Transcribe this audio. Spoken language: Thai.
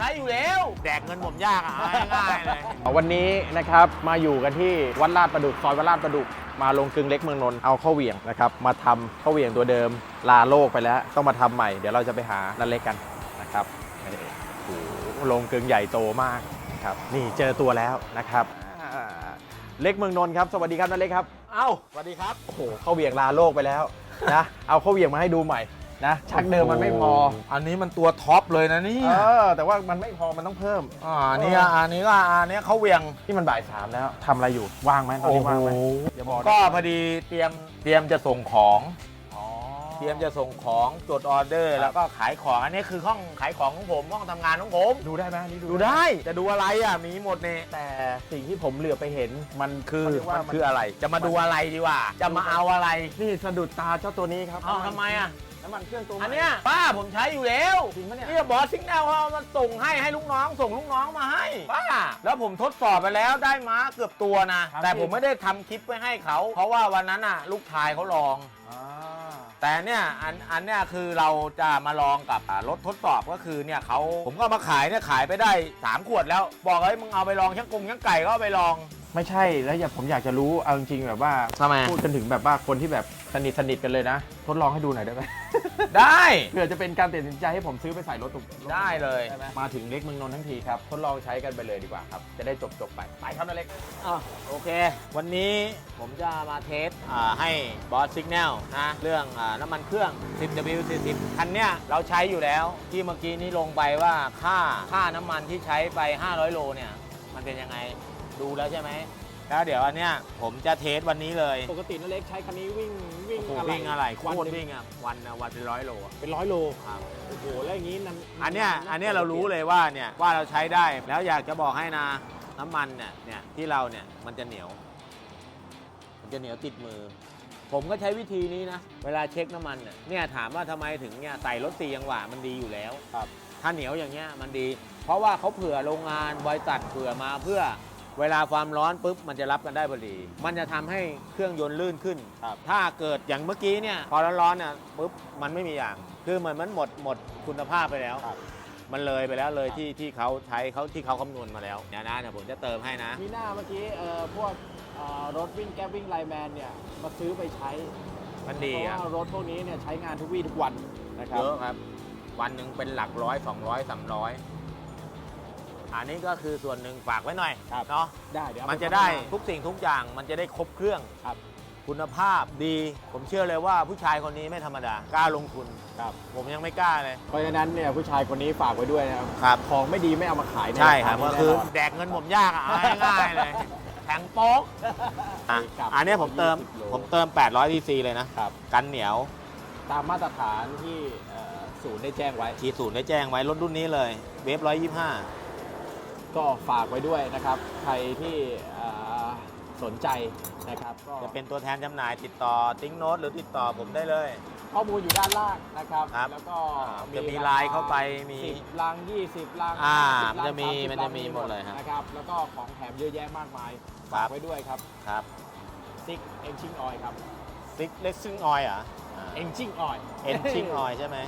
ใช้อยู่แล้ว แดกเงินผมยากอะเอาง่ายๆเลย วันนี้นะครับมาอยู่กันที่วัดลาดประดุกซอยวัดลาดประดุกมาลงกึงเล็กเมืองนนท์เอาข้าวเหวี่ยงนะครับมาทำข้าวเหวี่ยงตัวเดิมลาโลกไปแล้ว ต้องมาทำใหม่เดี๋ยวเราจะไปหานันเล็กกันนะครับนี่โอ้โหลงกึงใหญ่โตมากครับนี่เจอตัวแล้วนะครับอ่าเล็กเมืองนนท์ครับสวัสดีครับนันเล็กครับ เอ้า สวัสดีครับ โอ้โหข้าวเหวี่ยงลาโลกไปแล้วนะ เอาข้าวเหวี่ยงมาให้ดูใหม่ นะชักเดิมมันไม่พอ อันนี้มันตัวท็อปเลยนะนี่เออ แต่ว่ามันไม่พอมันต้องเพิ่ม อ่าอันนี้อะอันนี้ก็อันนี้เขาเหวียงที่มันบ่ายสามแล้วทำอะไรอยู่ว่างไหมตอนนี้ว่างไหมอย่าบอกนะก็พอดีเตรียมเตรียมจะส่งของอ๋อเตรียมจะส่งของจดออเดอร์ แล้วก็ขายของอันนี้คือห้องขายของของผมห้องทำงานของผม ดูได้ไหมนี่ดูได้ จะดูอะไรอะมีหมดเนี่ยแต่สิ่งที่ผมเหลือไปเห็น มันคือเขาเรียกว่ามันคืออะไร จะมาดูอะไรดีกว่า จะมาเอาอะไรนี่สะดุดตาเจ้าตัวนี้ครับเอาทำไมอะ น้ำมันเครื่องตัวใหม่อันเนี้ยป้าผมใช้อยู่แล้วจริงปะเนี่ยนี่บอสซิงแนลเขาเอามาส่งให้ให้ลูกน้องส่งลูกน้องมาให้ป้าแล้วผมทดสอบไปแล้วได้ม้าเกือบตัวนะ แต่ผมไม่ได้ทำคลิปไว้ให้เขา เพราะว่าวันนั้นอะ ลูกชายเขาลอง อ่า แต่เนี่ยอันอันเนี่ยคือเราจะมาลองกับอ่ารถทดสอบก็คือเนี่ยเขาผมก็เอามาขายเนี่ยขายไปได้ 3 ขวดแล้ว บอกเฮ้ยมึงเอาไปลองช่างกงช่างไก่ก็เอาไปลอง ไม่ใช่แล้วอย่าผมอยากจะรู้เอาจริงๆแบบว่าทำไม พูดกันถึงแบบว่าคนที่แบบสนิทสนิทกันเลยนะ ทดลองให้ดูหน่อยได้ไหม ได้เพื่อจะเป็นการตัดสินใจให้ผมซื้อไปใส่รถตุกได้เลย ได้ไหมมาถึงเล็กเมืองนนท์ทั้งทีครับ ทดลองใช้กันไปเลยดีกว่าครับ จะได้จบจบๆไปไปครับนั่นเล็ก อะโอเค วันนี้ผมจะมาเทสอ่าให้บอสซิกแนลนะเรื่องอาน้ำมันเครื่อง 10W40 คันเนี้ยเราใช้อยู่แล้วที่เมื่อกี้นี้ลงไปว่าค่าค่าน้ำมันที่ใช้ไป 500 โลเนี่ย มันเป็นยังไง ดูแล้วใช่ไหมแล้วเดี๋ยวอันเนี้ยผมจะเทสวันนี้เลยปกตินั่นเล็กใช้คันนี้วิ่งวิ่งโอ้โหอะไรวิ่งอะไรโควันตหรนึ่งวิ่งอะวันนะวันเป็นร้อยโลอะเป็นร้อยโลครับ โอ้โหแล้วอย่างนี้นั่นอันเนี้ยอันเนี้ยเรารู้เลยว่าเนี่ยว่าเราใช้ได้แล้วอยากจะบอกให้นะน้ำมันเนี่ยเนี่ยที่เราเนี่ยมันจะเหนียว มันจะเหนียวติดมือ ผมก็ใช้วิธีนี้นะ เวลาเช็คน้ำมันเนี่ยเนี่ยถามว่าทำไมถึงเนี่ยใส่รถสี่ยังหวะมันดีอยู่แล้ว ครับ ถ้าเหนียวอย่างเงี้ยมันดี เพราะว่าเขาเผื่อโรงงานบริษัทเผื่อมาเพื่อ เวลาความร้อนปุ๊บมันจะรับกันได้พอดี มันจะทำให้เครื่องยนต์ลื่นขึ้น ครับ ถ้าเกิดอย่างเมื่อกี้เนี่ยพอร้อนๆเนี่ยปุ๊บมันไม่มีอย่าง คือเหมือนมันหมดหมดคุณภาพไปแล้ว ครับ มันเลยไปแล้วเลยที่ที่เขาใช้เขาที่เขาคำนวณมาแล้วเดี๋ยวนะเดี๋ยวผมจะเติมให้นะ มีหน้าเมื่อกี้เอ่อพวกเอ่อรถวิ่งแก๊ปวิ่งไลน์แมนเนี่ยมาซื้อไปใช้มันเพดีราะอะว่ารถพวกนี้เนี่ยใช้งานทุกวี่ทุกวันนะครับเยอะครับ วันหนึ่งเป็นหลักร้อยสองร้อยสามร้อย อันนี้ก็คือส่วนหนึ่งฝากไว้หน่อยครับ เนาะได้เดี๋ยวเอามันปจะได้พัฒนาทุกสิ่งทุกอย่างมันจะได้ครบเครื่อง ครับคุณภาพดี ผมเชื่อเลยว่าผู้ชายคนนี้ไม่ธรรมดากล้าลงทุน ครับ ผมยังไม่กล้าเลย เพราะฉะนั้นเนี่ยผู้ชายคนนี้ฝากไว้ด้วยนะครับ ครับ ของไม่ดีไม่เอามาขายนใช่ครับาาก็นี้คือแน่นน แดกเงินผมยากอะเอาง่ายๆเลยแข็งโป๊กอะครับอันนี้ผมเติม20โล ผมเติม 800 cc เลยนะ ครับ กันเหนียวตามมาตรฐานที่เอ่อศูนย์ได้แจ้งไว้ ทีศูนย์ได้แจ้งไว้รถรุ่นนี้เลย เวฟร้อยยี่ห้า ก็ฝากไว้ด้วยนะครับ ใครที่เอ่อสนใจนะครับก็จะเป็นตัวแทนจำหน่ายติดต่อติ้งโน้ตหรือติดต่อผมได้เลย ข้อมูลอยู่ด้านล่างนะครับครับแล้วก็จะมีไลน์เข้าไปมีสิบลังยี่สิบลังอ่า50มันจะมีลังมันจะมีหมดเลยฮะนะครับ แล้วก็ของแถมเยอะแยะมากมายครัฝากบไว้ด้วยครับครับซิกเอนชิงออยครับซิกเล็กซิ่งออยอะเอนชิงออยเอ็นชิ่งออยใช่ไหม